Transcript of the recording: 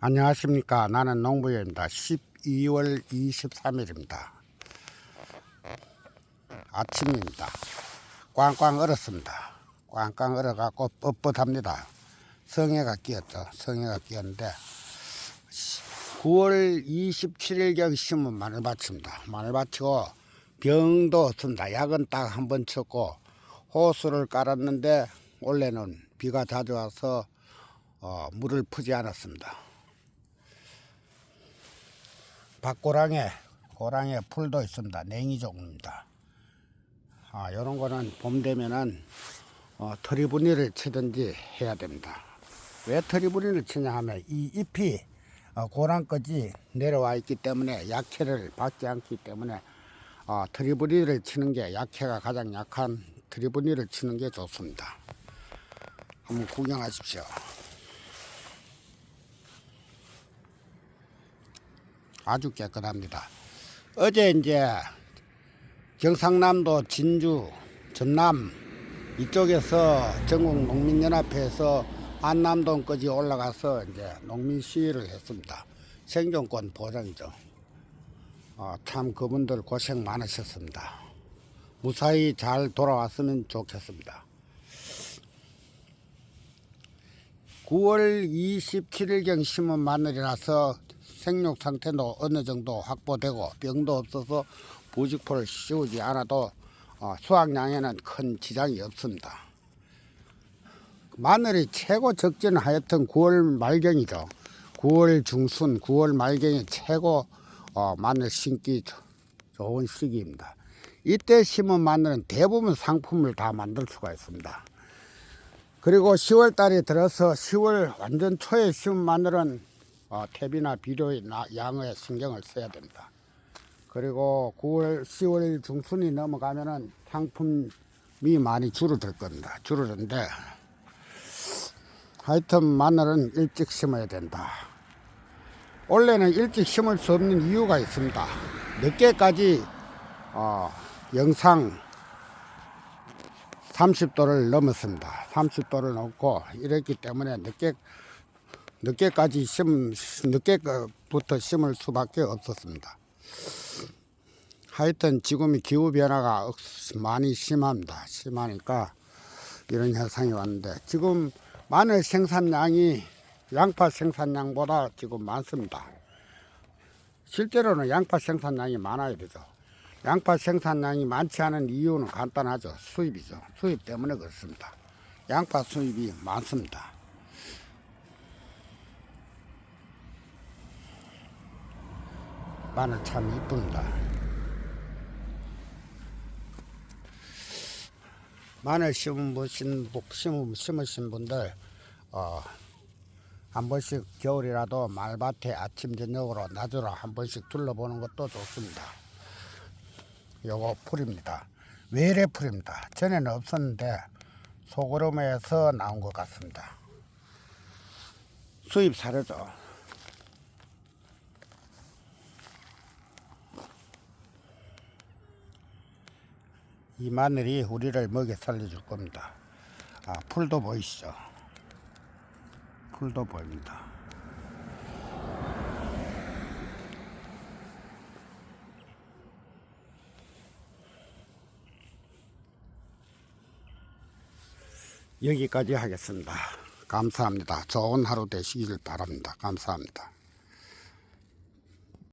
안녕하십니까. 나는 농부입니다. 12월 23일입니다. 아침입니다. 꽝꽝 얼었습니다. 꽝꽝 얼어갖고 뻣뻣합니다. 성해가 끼었죠. 성해가 끼었는데 9월 27일경 심은 마늘밭입니다. 마늘밭이고 병도 없습니다. 약은 딱 한 번 쳤고 호수를 깔았는데 원래는 비가 자주 와서 어, 물을 푸지 않았습니다. 밭고랑에 고랑에 풀도 있습니다. 냉이 종입니다. 아, 이런 거는 봄 되면은 어, 터리분이를 치든지 해야 됩니다. 왜 터리분이를 치냐 하면 이 잎이 어, 고랑까지 내려와 있기 때문에 약해를 받지 않기 때문에 어, 트리브니를 치는 게 약해가 가장 약한 트리브니를 치는 게 좋습니다. 한번 구경하십시오. 아주 깨끗합니다. 어제 이제 경상남도 진주, 전남 이쪽에서 전국 농민연합회에서 안남동까지 올라가서 이제 농민 시위를 했습니다. 생존권 보장이죠. 어, 참 그분들 고생 많으셨습니다. 무사히 잘 돌아왔으면 좋겠습니다. 9월 27일경 심은 마늘이라서 생육 상태도 어느 정도 확보되고 병도 없어서 부직포를 씌우지 않아도 어, 수확량에는 큰 지장이 없습니다. 마늘이 최고 적진 하여튼 9월 말경이죠. 9월 중순, 9월 말경이 최고 어, 마늘 심기 조- 좋은 시기입니다. 이때 심은 마늘은 대부분 상품을 다 만들 수가 있습니다. 그리고 10월 달에 들어서 10월 완전 초에 심은 마늘은 어, 탭이나 비료의 나- 양에 신경을 써야 됩니다. 그리고 9월, 10월 중순이 넘어가면은 상품이 많이 줄어들 겁니다. 줄어드는데 하여튼 마늘은 일찍 심어야 된다. 원래는 일찍 심을 수 없는 이유가 있습니다. 늦게까지 어, 영상 30도를 넘었습니다. 30도를 넘고 이랬기 때문에 늦게 늦게까지 심 늦게부터 심을 수밖에 없었습니다. 하여튼 지금이 기후 변화가 억- 많이 심합니다. 심하니까 이런 현상이 왔는데 지금 마늘 생산량이 양파 생산량보다 지금 많습니다. 실제로는 양파 생산량이 많아야 되죠. 양파 생산량이 많지 않은 이유는 간단하죠. 수입이죠. 수입 때문에 그렇습니다. 양파 수입이 많습니다. 마늘 참 이쁩니다. 마늘 심으신, 심으- 심으신 분들, 어, 한 번씩 겨울이라도 말밭에 아침, 저녁으로 낮으로 한 번씩 둘러보는 것도 좋습니다. 요거 풀입니다. 외래 풀입니다. 전에는 없었는데 소그름에서 나온 것 같습니다. 수입 사료죠. 이 마늘이 우리를 먹여 살려줄 겁니다. 아, 풀도 보이시죠? 풀도 보입니다. 여기까지 하겠습니다. 감사합니다. 좋은 하루 되시길 바랍니다. 감사합니다.